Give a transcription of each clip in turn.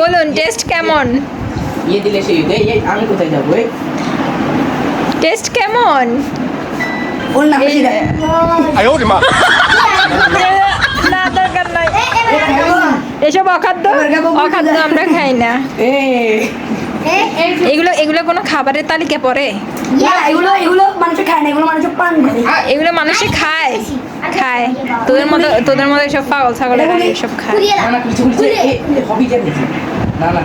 বলুন টেস্ট কেমন? ইয়ে দিলে সেই দে আমি কোথায় যাব টেস্ট কেমন? না দরকার নাই। এসব অখাদ্য অখাদ্য আমরা খাই না। এগুলো এগুলো কোনো খাবারের তালিকা পড়ে? এগুলো এগুলো মানুষ খায় না এগুলো মানুষ পান করে। এগুলো মানুষে খায় খায়। তোদের মতো তোদের মতো সব পাগল ছাগলেরা এসব খায়। না না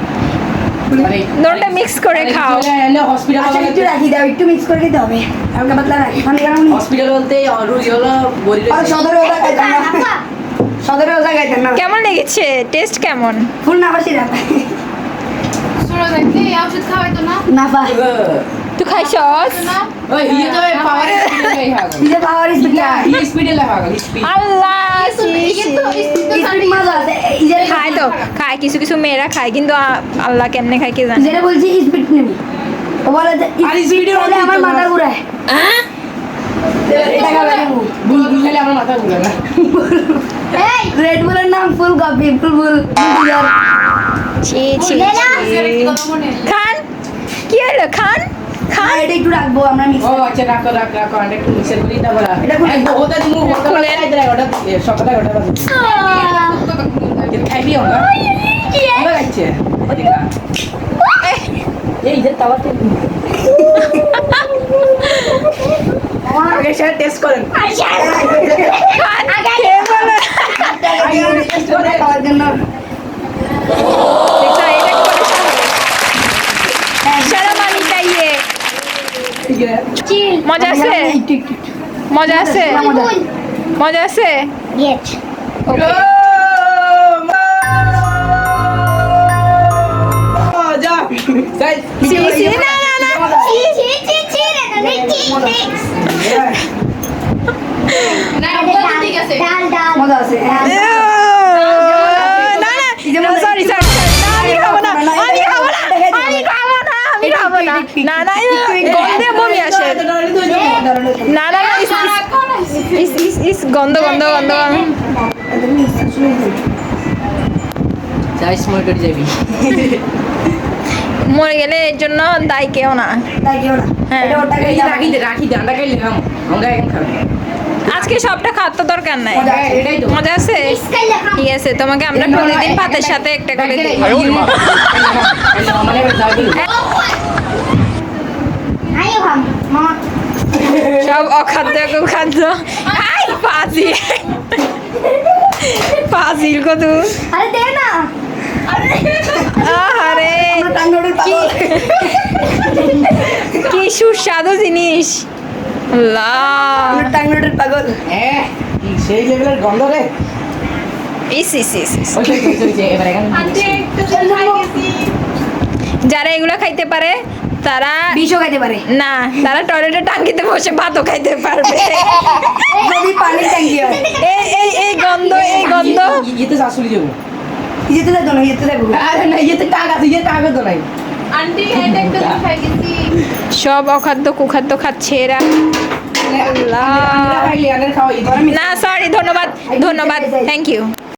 করে খাও। হসপিটাল আচ্ছা একটু রাখি দাও একটু মিক্স করে দিতে হবে। হালকা পাতলা রাখি মানে হসপিটাল বলতে রুগী হলো গরিব সদরে ওটা খাইতাম না সদরে ওটা খাইতাম না। কেমন লেগেছে? টেস্ট কেমন? ফুল না বাসি না না পা তুই খাইছস ইয়ে ইয়ে খায় তো খায় কিছু কিছু মেয়েরা খায় কিন্তু আল্লাহ কেমনে খায় কে জানে যেটা বলছি স্পিড নেবি ও বলে স্পিড হলে আমার মাথা ঘুরায় এটা খাবে নেব বুল বুল খেলে আমার মাথা ঘুরে না রেড বুলের নাম ফুল কপি ফুল ফুল ছি ছি বলে। খান? কি হলো? খান? খান? এটা একটু রাখব আমরা মিক্স ও আচ্ছা রাখো রাখ রাখো আমি একটু মিক্সার করি না। বলা এটা এক ওটা তুমি ওটা খুলে। খাই ওটা সকালে ওটা খাইবি আমরা? আমরা খাইছে? ওদিকে এই যে তাওয়াতে আগে সেটা টেস্ট করেন। খেয়ে বলো খাওয়ার জন্য দেখছ, এটা কি করে সারা- সারা মানি চাইয়ে ঠিক আছে মজা আছে। মজা আছে? মজা। আছে। মজা আছে? না। না, না, গন্ধে বমি আসে। না, না, না, ইস, ইস, গন্ধ, গন্ধ, গন্ধ। করে যাবি। মরে গেলে এর জন্য দায় কেউ না। তাই কেউ না। হ্যাঁ। রাখি রাখি খাইলে আজকে সবটা খাওয়ার তো দরকার নাই। মজা আছে। মজা আছে? ঠিক আছে তোমাকে আমরা প্রতিদিন ভাতের সাথে একটা করে দিই। সব অখাদ্য কুখাদ্য হাই পাজি পাজিল কত আরে দে না। আরে কি সুস্বাদু জিনিস। আল্লাহ। পাগল। হ্যাঁ সেই লেভেলের গন্ধ রে? ইস ইস ইস। যারা এগুলো খাইতে পারে তারা বিষও খাইতে পারে। না তারা টয়লেটে টাঙ্কিতে বসে ভাতও খাইতে পারবে। যদি পানির ট্যাঙ্কি হয়। এই এই এই গন্ধ এই গন্ধ। ইয়েতে শাশুড়ি যাব ইয়েতে যাব না ইয়েতে যাব আরে না ইয়েতে টাক আছে ইয়ে টাক তো নাই। আন্টি এটা একটু খাই গেছি। সব অখাদ্য কুখাদ্য খাচ্ছে এরা। না সরি ধন্যবাদ ধন্যবাদ থ্যাংক ইউ